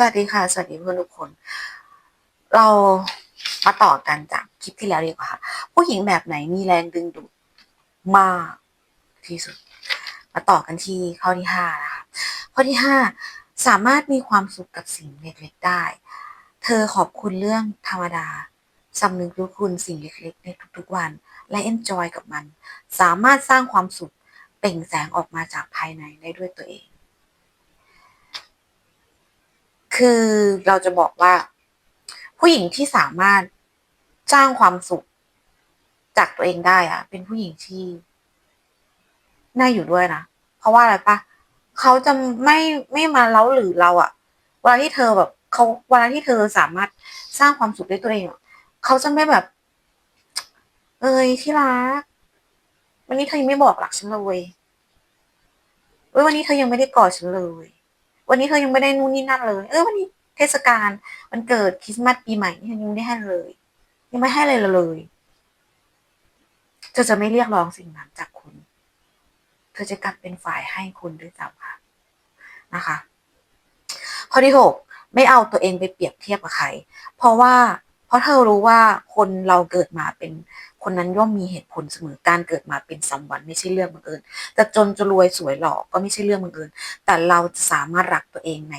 สวัสดีค่ะ สวัสดีเพื่อนทุกคน เรามาต่อกันจากคลิปที่แล้วดีกว่าค่ะ ผู้หญิงแบบไหนมีแรงดึงดูดมากที่สุด มาต่อกันที่ข้อที่ห้านะคะข้อที่ห้าสามารถมีความสุขกับสิ่งเล็กๆได้ เธอขอบคุณเรื่องธรรมดาสำนึกรู้คุณสิ่งเล็กๆในทุกๆวัน และเอนจอยกับมัน สามารถสร้างความสุขเปล่งแสงออกมาจากภายในได้ด้วยตัวเอง คือเราจะบอกว่า ผู้หญิงที่สามารถจ้างความสุขจากตัวเองได้อะเป็นผู้หญิงที่น่าอยู่ด้วยนะ เพราะว่าอะไรปะเขาจะไม่ไม่มาเล้าหรือเราอะเวลาที่เธอแบบเขาเวลาที่เธอสามารถสร้างความสุขด้วยตัวเองอะเขาจะไม่แบบ เอ้ยที่รักวันนี้เธอยังไม่บอกรักฉันเลยเว้ยวันนี้เธอยังไม่ได้กอดฉันเลย วันนี้เธอยังไม่ได้นู่นนี่นั่นเลย เออวันนี้เทศกาลวันเกิดคริสต์มาสปีใหม่นี่ยังไม่ได้ให้เลย ยังไม่ให้เลยเลยเธอจะไม่เรียกร้องสิ่งนั้นจากคุณ เธอจะกลับเป็นฝ่ายให้คุณด้วยซ้ำค่ะนะคะ ข้อที่หกไม่เอาตัวเองไปเปรียบเทียบกับใคร เพราะว่า เพราะเธอรู้ว่าคนเราเกิดมาเป็นคนนั้นย่อมมีเหตุผลเสมอการเกิดมาเป็นสัมวันไม่ใช่เรื่องบังเอิญแต่จนจะรวยสวยหล่อก็ไม่ใช่เรื่องบังเอิญแต่เราจะสามารถรักตัวเองใน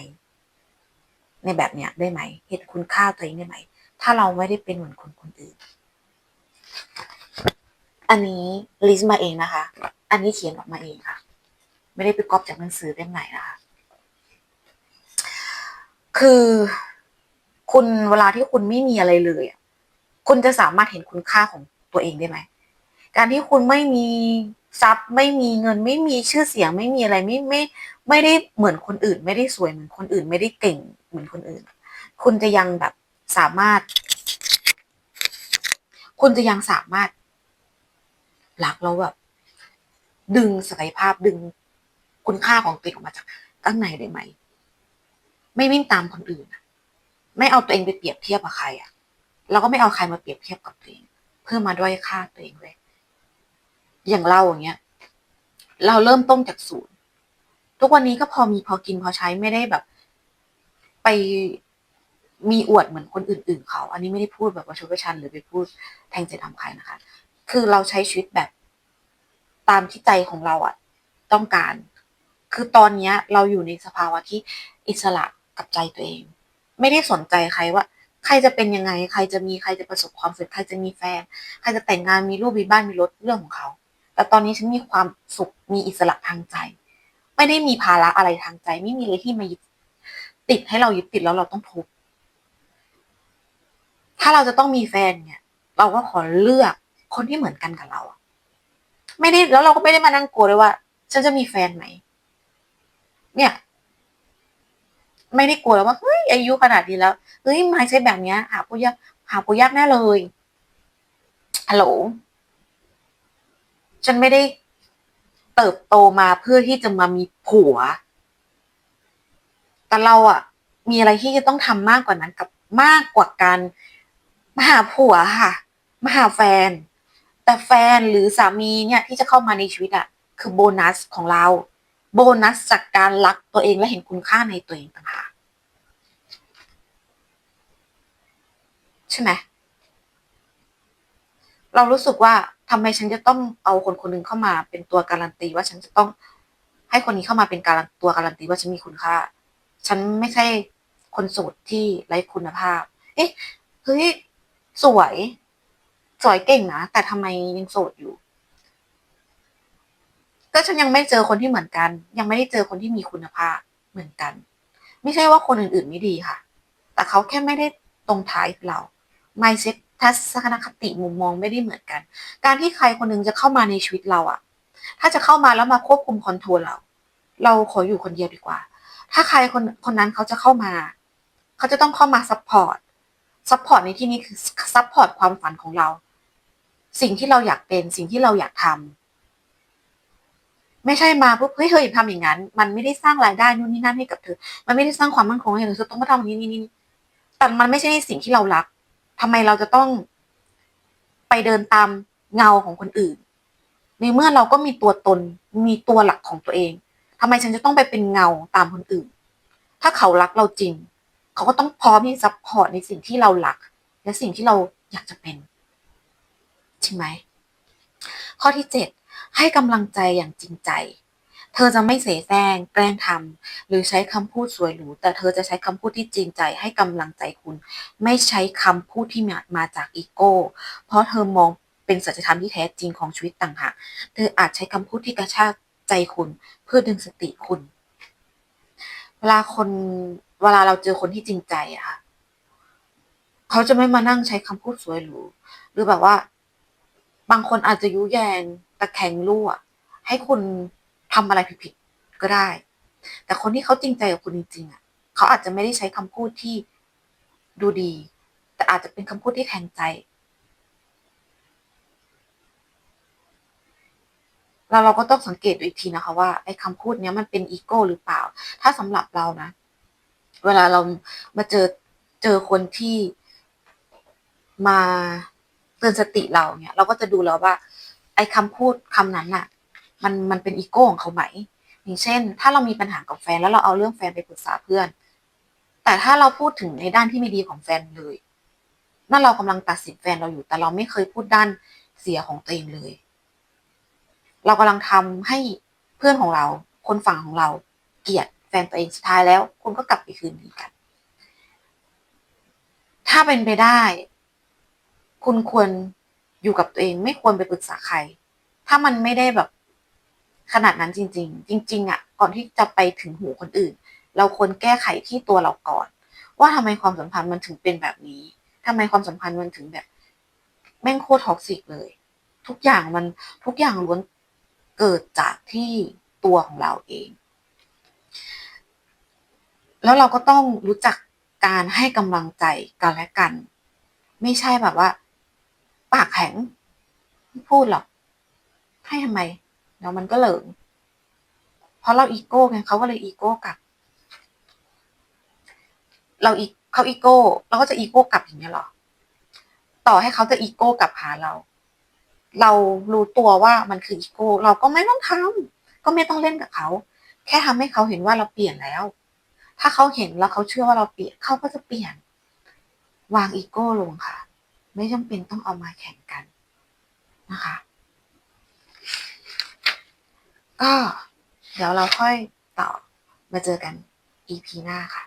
ในแบบเนี้ยได้ไหมเห็นคุณค่าตัวเองได้ไหม ถ้าเราไม่ได้เป็นเหมือนคนคนอื่น อันนี้ลิสต์มาเองนะคะ อันนี้เขียนออกมาเองค่ะ ไม่ได้ไปก๊อปจากหนังสือเล่มไหนนะคะ คือ คุณเวลาที่คุณไม่มีอะไรเลยอะคุณจะสามารถเห็นคุณค่าของตัวเองได้ไหม การที่คุณไม่มีทรัพย์ ไม่มีเงิน ไม่มีชื่อเสียง ไม่มีอะไรไม่ไม่ไม่ได้เหมือนคนอื่น ไม่ได้สวยเหมือนคนอื่น ไม่ได้เก่งเหมือนคนอื่น คุณจะยังแบบสามารถ คุณจะยังสามารถรักแล้วแบบ ดึงศักยภาพดึงคุณค่าของตัวเองออกมาจากข้างในได้ไหม ไม่วิ่งตามคนอื่นะ ไม่เอาตัวเองไปเปรียบเทียบกับใครอะแล้วก็ไม่เอาใครมาเปรียบเทียบกับตัวเอง เพื่อมาด้อยค่าตัวเองเลยอย่างเราอย่างเงี้ย เราเริ่มต้นจากศูนย์ทุกวันนี้ก็พอมีพอกินพอใช้ไม่ได้แบบ ไปมีอวดเหมือนคนอื่น ๆ เขา อันนี้ไม่ได้พูดแบบว่าชดประชันหรือไปพูดแทงใจทำใครนะคะ คือเราใช้ชีวิตแบบตามที่ใจของเราอะต้องการ คือตอนเนี้ย เราอยู่ในสภาวะที่อิสระกับใจตัวเอง ไม่ได้สนใจใครว่า ใครจะเป็นยังไง ใครจะมีใครจะประสบความสำเร็จใครจะมีแฟน ใครจะแต่งงานมีลูกมีบ้านมีรถเรื่องของเขา แต่ตอนนี้ฉันมีความสุขมีอิสระทางใจ ไม่ได้มีภาระอะไรทางใจ ไม่มีอะไรที่มายึดติดให้เรายึดติดแล้วเราต้องทุกข์ถ้าเราจะต้องมีแฟนเนี่ย เราก็ขอเลือกคนที่เหมือนกันกับเราไม่ได้แล้วเราก็ไม่ได้มานั่งกลัวเลยว่า ฉันจะมีแฟนไหมเนี่ย ไม่ได้กลัวแล้วว่าเฮ้ยอายุขนาดนี้แล้วเฮ้ยไม่ใช่แบบเนี้ย หาผู้ยากหาผู้ยากแน่เลยฮัลโหลฉันไม่ได้เติบโตมาเพื่อที่จะมามีผัว แต่เราอะมีอะไรที่จะต้องทำมากกว่านั้นกับมากกว่าการมาหาผัวค่ะมาหาแฟน แต่แฟนหรือสามีเนี่ยที่จะเข้ามาในชีวิตอะคือโบนัสของเรา โบนัสจากการรักตัวเองและเห็นคุณค่าในตัวเองต่างหากใช่ไหมเรารู้สึกว่าทำไมฉันจะต้องเอาคนคนหนึ่งเข้ามาเป็นตัวการันตีว่าฉันจะต้องให้คนนี้เข้ามาเป็นการตัวการันตีว่าฉันมีคุณค่า ฉันไม่ใช่คนโสดที่ไร้คุณภาพ เอ๊ะเฮ้ยสวย สวยเก่งนะ แต่ทำไมยังโสดอยู่ ก็ฉันยังไม่เจอคนที่เหมือนกัน ยังไม่ได้เจอคนที่มีคุณภาพเหมือนกัน ไม่ใช่ว่าคนอื่นๆไม่ดีค่ะ แต่เขาแค่ไม่ได้ตรงท้ายเรา mindset ทัศนคติมุมมองไม่ได้เหมือนกัน การที่ใครคนนึงจะเข้ามาในชีวิตเราอะถ้าจะเข้ามาแล้วมาควบคุมคอนโทรลเรา เราขออยู่คนเดียวดีกว่า ถ้าใครคนคนนั้นเขาจะเข้ามา เขาจะต้องเข้ามาซัพพอร์ตซัพพอร์ตในที่นี้คือซัพพอร์ตความฝันของเรา สิ่งที่เราอยากเป็นสิ่งที่เราอยากทำ ไม่ใช่มาปุ๊บเฮ้ยเธออย่าทำอย่างนั้น มันไม่ได้สร้างรายได้นู่นนี่นั่นให้กับเธอ มันไม่ได้สร้างความมั่นคงให้เธอเธอต้องมาทำนี้นี่นี่แต่มันไม่ใช่สิ่งที่เรารักทำไมเราจะต้องไปเดินตามเงาของคนอื่น ในเมื่อเราก็มีตัวตน มีตัวหลักของตัวเองทำไมฉันจะต้องไปเป็นเงาตามคนอื่น ถ้าเขารักเราจริง เขาก็ต้องพร้อมที่จะซัพพอร์ตในสิ่งที่เรารัก และสิ่งที่เราอยากจะเป็น ใช่ไหม ข้อที่เจ็ด ให้กำลังใจอย่างจริงใจ เธอจะไม่เสแสร้งแกล้งทำหรือใช้คำพูดสวยหรูแต่เธอจะใช้คำพูดที่จริงใจ ให้กำลังใจคุณ ไม่ใช้คำพูดที่มามาจากอีโก้ เพราะเธอมองเป็นสัจธรรมที่แท้จริงของชีวิตต่างหากเธออาจใช้คำพูดที่กระชากใจคุณ เพื่อดึงสติคุณ เวลาคนเวลาเราเจอคนที่จริงใจอะค่ะเขาจะไม่มานั่งใช้คำพูดสวยหรูหรือแบบว่า บางคนอาจจะยุแยง ตะแคงรั่ว ให้คุณทำอะไรผิดๆก็ได้ แต่คนที่เขาจริงใจกับคุณจริงๆอะเขาอาจจะไม่ได้ใช้คำพูดที่ดูดี แต่อาจจะเป็นคำพูดที่แทงใจแล้วเราก็ต้องสังเกตดูอีกทีนะคะว่าไอ้คำพูดเนี้ยมันเป็นอีโก้หรือเปล่า ถ้าสำหรับเรานะ เวลาเรามาเจอเจอคนที่มาเตือนสติเราเนี่ย เราก็จะดูแล้วว่า ไอ้คำพูดคำนั้นน่ะ มันมันเป็นอีโก้ของเขาไหมอย่างเช่น ถ้าเรามีปัญหากับแฟนแล้วเราเอาเรื่องแฟนไปปรึกษาเพื่อน แต่ถ้าเราพูดถึงในด้านที่ไม่ดีของแฟนเลย นั่นเรากำลังตัดสินแฟนเราอยู่ แต่เราไม่เคยพูดด้านเสียของตัวเองเลย เรากำลังทำให้เพื่อนของเรา คนฝั่งของเรา เกลียดแฟนตัวเองสุดท้ายแล้ว คุณก็กลับไปคืนดีกัน ถ้าเป็นไปได้ คุณควร อยู่กับตัวเองไม่ควรไปปรึกษาใคร ถ้ามันไม่ได้แบบขนาดนั้นจริง ๆ จริง ๆอะ ก่อนที่จะไปถึงหูคนอื่น เราควรแก้ไขที่ตัวเราก่อน ว่าทำไมความสัมพันธ์มันถึงเป็นแบบนี้ทำไมความสัมพันธ์มันถึงแบบ แม่งโคตรท็อกซิกเลย ทุกอย่างมันทุกอย่างล้วนเกิดจากที่ตัวของเราเอง แล้วเราก็ต้องรู้จักการให้กำลังใจกันและกัน ไม่ใช่แบบว่า ปากแข็งไม่พูดหรอก ให้ทำไมเดี๋ยวมันก็เหลิงเพราะเราอีโก้ไงเขาก็เลยอีโก้กลับ เราอีเขาอีโก้เราก็จะอีโก้กลับอย่างเงี้ยหรอ ต่อให้เขาจะอีโก้กลับหาเรา เรารู้ตัวว่ามันคืออีโก้ เราก็ไม่ต้องทำก็ไม่ต้องเล่นกับเขา แค่ทำให้เขาเห็นว่าเราเปลี่ยนแล้ว ถ้าเขาเห็นแล้วเขาเชื่อว่าเราเปลี่ยนเขาก็จะเปลี่ยน วางอีโก้ลงค่ะ ไม่จำเป็นต้องเอามาแข่งกันนะคะ ก็เดี๋ยวเราค่อยต่อมาเจอกัน EP หน้าค่ะ